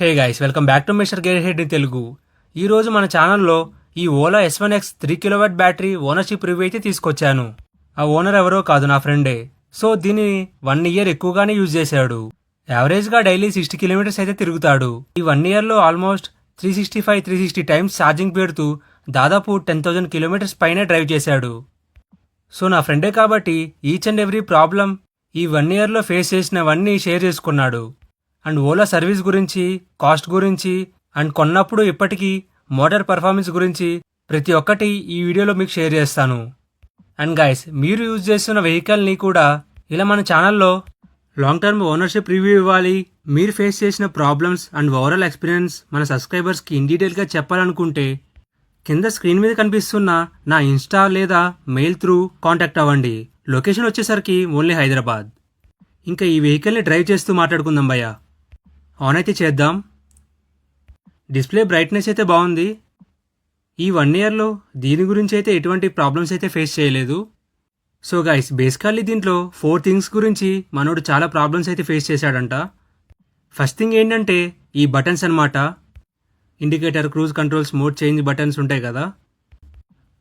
Hey guys welcome back to Mr Gear Head in Telugu ఈరోజు మన ఛానల్లో ఈ Ola S one X three kilowatt battery ownership review అయితే తీసుకొచ్చాను. ఆ ఓనర్ ఎవరో కాదు నా ఫ్రెండే. సో దీన్ని వన్ ఇయర్ ఎక్కువగానే యూజ్ చేశాడు. యావరేజ్గా డైలీ సిక్స్టీ కిలోమీటర్స్ అయితే తిరుగుతాడు. ఈ వన్ ఇయర్లో almost three sixty five three sixty times charging పెడుతూ దాదాపు టెన్ థౌజండ్ కిలోమీటర్స్ పైనే డ్రైవ్ చేశాడు. సో నా ఫ్రెండే కాబట్టి ఈచ్ అండ్ ఎవ్రీ ప్రాబ్లం ఈ వన్ ఇయర్లో ఫేస్ చేసినవన్నీ షేర్ చేసుకున్నాడు. అండ్ ఓలా సర్వీస్ గురించి కాస్ట్ గురించి అండ్ కొన్నప్పుడు ఇప్పటికీ మోటార్ పర్ఫార్మెన్స్ గురించి ప్రతి ఒక్కటి ఈ వీడియోలో మీకు షేర్ చేస్తాను. అండ్ గైస్ మీరు యూజ్ చేస్తున్న వెహికల్ని కూడా ఇలా మన ఛానల్లో లాంగ్ టర్మ్ ఓనర్షిప్ రివ్యూ ఇవ్వాలి. మీరు ఫేస్ చేసిన ప్రాబ్లమ్స్ అండ్ ఓవరాల్ ఎక్స్పీరియన్స్ మన సబ్స్క్రైబర్స్కి ఇన్ డీటెయిల్గా చెప్పాలనుకుంటే కింద స్క్రీన్ మీద కనిపిస్తున్న నా ఇన్స్టా లేదా మెయిల్ త్రూ కాంటాక్ట్ అవ్వండి. లొకేషన్ వచ్చేసరికి ఓన్లీ హైదరాబాద్ ఇంకా ఈ వెహికల్ని డ్రైవ్ చేస్తూ మాట్లాడుకుందాం భయ్యా. ఆన్ అయితే చేద్దాం. డిస్ప్లే బ్రైట్నెస్ అయితే బాగుంది. ఈ వన్ ఇయర్లో దీని గురించి అయితే ఎటువంటి ప్రాబ్లమ్స్ అయితే ఫేస్ చేయలేదు. సో గైస్ బేసికల్లీ దీంట్లో ఫోర్ థింగ్స్ గురించి మనోడు చాలా ప్రాబ్లమ్స్ అయితే ఫేస్ చేశాడంట. ఫస్ట్ థింగ్ ఏంటంటే ఈ బటన్స్ అన్నమాట. Indicator cruise controls mode change buttons ఉంటాయి కదా.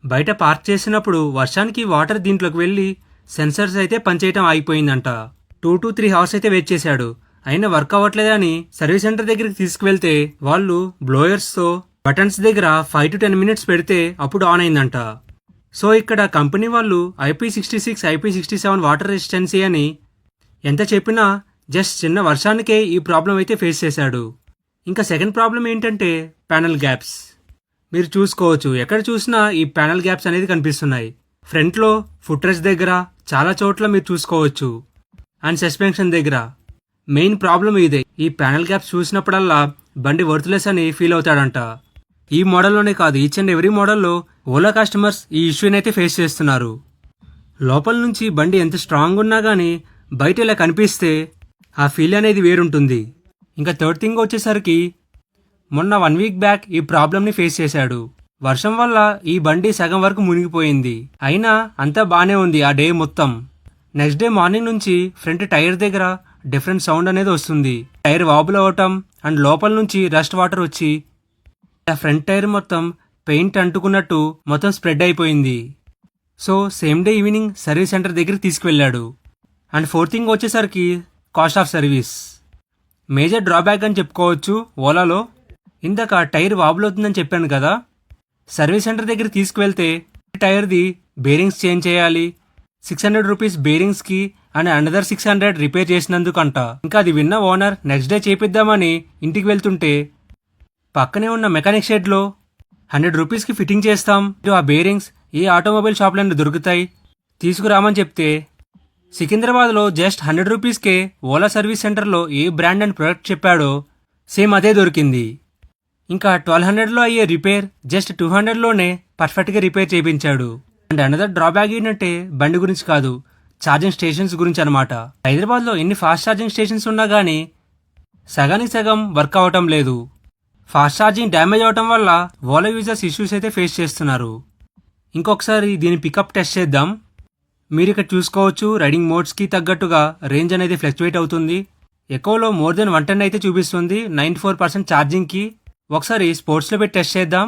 బయట పార్క్ చేసినప్పుడు వర్షానికి వాటర్ దీంట్లోకి వెళ్ళి సెన్సర్స్ అయితే పనిచేయటం ఆగిపోయిందంట. టూ టు త్రీ అవర్స్ అయితే వెయిట్ చేశాడు. అయినా వర్క్ అవ్వట్లేదని సర్వీస్ సెంటర్ దగ్గరికి తీసుకువెళ్తే వాళ్ళు బ్లోయర్స్తో బటన్స్ దగ్గర ఫైవ్ టు టెన్ మినిట్స్ పెడితే అప్పుడు ఆన్ అయిందంట. సో ఇక్కడ కంపెనీ వాళ్ళు IP sixty six IP sixty seven water resistance అని ఎంత చెప్పినా జస్ట్ చిన్న వర్షానికే ఈ ప్రాబ్లం అయితే ఫేస్ చేశాడు. ఇంకా సెకండ్ ప్రాబ్లం ఏంటంటే ప్యానల్ గ్యాప్స్ మీరు చూసుకోవచ్చు ఎక్కడ చూసినా ఈ ప్యానల్ గ్యాప్స్ అనేది కనిపిస్తున్నాయి. ఫ్రంట్లో ఫుట్రెస్ దగ్గర చాలా చోట్ల మీరు చూసుకోవచ్చు. అండ్ సస్పెన్షన్ దగ్గర. మెయిన్ ప్రాబ్లం ఇదే. ఈ ప్యానల్ గ్యాప్స్ చూసినప్పుడల్లా బండి వర్త్లెస్ అని ఫీల్ అవుతాడంట. ఈ మోడల్లోనే కాదు ఈచ్ అండ్ ఎవ్రీ మోడల్లో ఓలా కస్టమర్స్ ఈ ఇష్యూని అయితే ఫేస్ చేస్తున్నారు. లోపల నుంచి బండి ఎంత స్ట్రాంగ్ ఉన్నా కానీ బయట ఇలా కనిపిస్తే ఆ ఫీల్ అనేది వేరుంటుంది. ఇంకా థర్డ్ థింగ్ వచ్చేసరికి మొన్న వన్ వీక్ బ్యాక్ ఈ ప్రాబ్లమ్ని ఫేస్ చేశాడు. వర్షం వల్ల ఈ బండి సగం వరకు మునిగిపోయింది. అయినా అంతా బాగానే ఉంది ఆ డే మొత్తం. నెక్స్ట్ డే మార్నింగ్ నుంచి ఫ్రంట్ టైర్ దగ్గర డిఫరెంట్ సౌండ్ అనేది వస్తుంది. టైర్ వాబుల్ అవ్వటం అండ్ లోపల నుంచి రస్ట్ వాటర్ వచ్చి ఆ ఫ్రంట్ టైర్ మొత్తం పెయింట్ అంటుకున్నట్టు మొత్తం స్ప్రెడ్ అయిపోయింది. So same day evening service centre దగ్గరికి తీసుకువెళ్ళాడు. అండ్ ఫోర్త్ థింగ్ వచ్చేసరికి cost of service. Major drawback అని చెప్పుకోవచ్చు ఓలాలో. ఇందాక టైర్ వాబుల్ అవుతుందని చెప్పాను కదా. సర్వీస్ సెంటర్ దగ్గర తీసుకువెళ్తే టైర్ది బేరింగ్స్ చేంజ్ చేయాలి. Six hundred rupees బేరింగ్స్కి and another six hundred repair చేసినందుకంట. ఇంకా అది విన్న ఓనర్ నెక్స్ట్ డే చేపిద్దామని ఇంటికి వెళ్తుంటే పక్కనే ఉన్న మెకానిక్ షెడ్లో హండ్రెడ్ రూపీస్కి ఫిట్టింగ్ చేస్తాం. ఇటు ఆ బేరింగ్స్ ఏ ఆటోమొబైల్ షాప్లో దొరుకుతాయి. తీసుకురామని చెప్తే సికింద్రాబాద్లో జస్ట్ హండ్రెడ్ రూపీస్కే ఓలా సర్వీస్ సెంటర్లో ఏ బ్రాండ్ అండ్ ప్రొడక్ట్ చెప్పాడో సేమ్ అదే దొరికింది. ఇంకా ట్వెల్వ్ హండ్రెడ్లో అయ్యే రిపేర్ జస్ట్ టూ హండ్రెడ్లోనే పర్ఫెక్ట్గా రిపేర్ చేయించాడు అండ్ అనదర్ డ్రాబ్యాక్ ఏంటంటే బండి గురించి కాదు. ఛార్జింగ్ స్టేషన్స్ గురించి అనమాట హైదరాబాద్లో ఎన్ని ఫాస్ట్ ఛార్జింగ్ స్టేషన్స్ ఉన్నా కానీ సగానికి సగం వర్క్ అవ్వటం లేదు. ఫాస్ట్ ఛార్జింగ్ డ్యామేజ్ అవటం వల్ల ఓలా యూజర్స్ ఇష్యూస్ అయితే ఫేస్ చేస్తున్నారు. ఇంకొకసారి దీని పికప్ టెస్ట్ చేద్దాం. మీరు ఇక్కడ చూసుకోవచ్చు రైడింగ్ మోడ్స్కి తగ్గట్టుగా రేంజ్ అనేది ఫ్లక్చువేట్ అవుతుంది. ఎక్కువలో మోర్ దెన్ వన్ టెన్ అయితే చూపిస్తుంది నైంటీ ఫోర్ పర్సెంట్ ఛార్జింగ్కి ఒకసారి స్పోర్ట్స్లో పెట్టి టెస్ట్ చేద్దాం.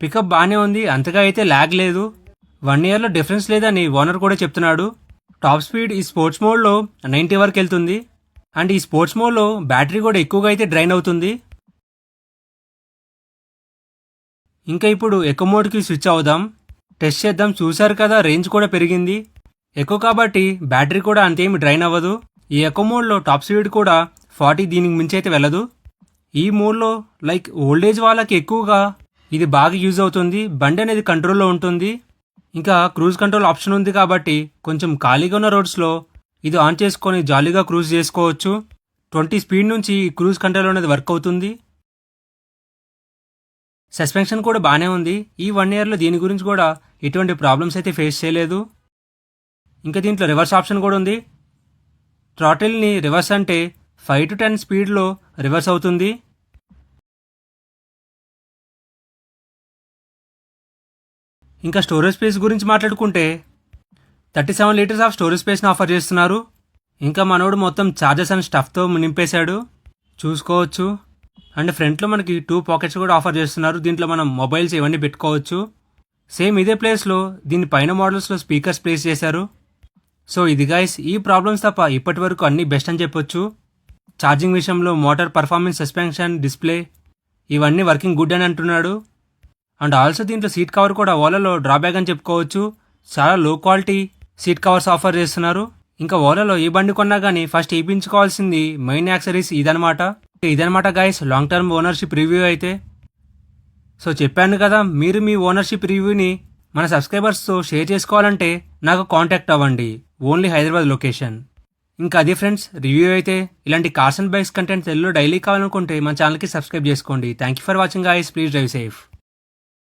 పికప్ బాగానే ఉంది అంతగా అయితే ల్యాగ్ లేదు. వన్ ఇయర్లో డిఫరెన్స్ లేదని ఓనర్ కూడా చెప్తున్నాడు. టాప్ స్పీడ్ ఈ స్పోర్ట్స్ మోడ్లో నైంటీ వరకు వెళ్తుంది. అండ్ ఈ స్పోర్ట్స్ మోడ్లో బ్యాటరీ కూడా ఎక్కువగా అయితే డ్రైన్ అవుతుంది. ఇంకా ఇప్పుడు ఎక్కువ మోడ్కి స్విచ్ అవుదాం. టెస్ట్ చేద్దాం చూశారు కదా రేంజ్ కూడా పెరిగింది. ఎక్కువ కాబట్టి బ్యాటరీ కూడా అంతేమి డ్రైన్ అవ్వదు. ఈ ఎక్కువ మోడ్లో టాప్ స్పీడ్ కూడా ఫార్టీ దీనికి మించి అయితే వెళ్ళదు. ఈ మోడ్లో లైక్ ఓల్డేజ్ వాళ్ళకి ఎక్కువగా ఇది బాగా యూజ్ అవుతుంది బండి అనేది కంట్రోల్లో ఉంటుంది. ఇంకా క్రూజ్ కంట్రోల్ ఆప్షన్ ఉంది కాబట్టి కొంచెం ఖాళీగా ఉన్న రోడ్స్లో ఇది ఆన్ చేసుకొని జాలీగా క్రూజ్ చేసుకోవచ్చు. ట్వంటీ స్పీడ్ నుంచి క్రూజ్ కంట్రోల్ అనేది వర్క్ అవుతుంది. సస్పెన్షన్ కూడా బాగానే ఉంది. ఈ వన్ ఇయర్లో దీని గురించి కూడా ఎటువంటి ప్రాబ్లమ్స్ అయితే ఫేస్ చేయలేదు. ఇంకా దీంట్లో రివర్స్ ఆప్షన్ కూడా ఉంది. ట్రాటిల్ని రివర్స్ అంటే ఫైవ్ టు టెన్ స్పీడ్లో రివర్స్ అవుతుంది. ఇంకా స్టోరేజ్ స్పేస్ గురించి మాట్లాడుకుంటే thirty seven litres of storage స్పేస్ని offer చేస్తున్నారు. ఇంకా మనోడు మొత్తం ఛార్జెస్ అండ్ స్టఫ్తో నింపేశాడు. చూసుకోవచ్చు. అండ్ ఫ్రంట్లో మనకి టూ పాకెట్స్ కూడా ఆఫర్ చేస్తున్నారు. దీంట్లో మనం మొబైల్స్ ఇవన్నీ పెట్టుకోవచ్చు. సేమ్ ఇదే ప్లేస్లో దీని పైన మోడల్స్లో స్పీకర్స్ ప్లేస్ చేశారు. సో ఇది గైస్ ఈ ప్రాబ్లమ్స్ తప్ప ఇప్పటి వరకు అన్ని బెస్ట్ అని చెప్పొచ్చు. ఛార్జింగ్ విషయంలో మోటార్ పర్ఫార్మెన్స్ సస్పెన్షన్ డిస్ప్లే ఇవన్నీ వర్కింగ్ గుడ్ అని అంటున్నాడు. అండ్ ఆల్సో దీంట్లో సీట్ కవర్ కూడా ఓలాలో డ్రాబ్యాక్ అని చెప్పుకోవచ్చు. చాలా లో క్వాలిటీ సీట్ కవర్స్ ఆఫర్ చేస్తున్నారు. ఇంకా ఓలాలో ఏ బండి కొన్నా కానీ ఫస్ట్ వేయించుకోవాల్సింది మెయిన్ యాక్సరీస్ ఇదనమాట ఇదనమాట guys long term ownership review అయితే. సో చెప్పాను కదా మీరు మీ ఓనర్షిప్ రివ్యూని మన సబ్స్క్రైబర్స్తో షేర్ చేసుకోవాలంటే నాకు కాంటాక్ట్ అవ్వండి. ఓన్లీ హైదరాబాద్ లొకేషన్ ఇంకా అది ఫ్రెండ్స్ రివ్యూ అయితే. ఇలాంటి కార్స్ అండ్ బైక్స్ కంటెంట్ తెలుగులో డైలీ కావాలనుకుంటే మన ఛానల్కి సబ్స్క్రైబ్ చేసుకోండి. Thank you for watching guys please drive safe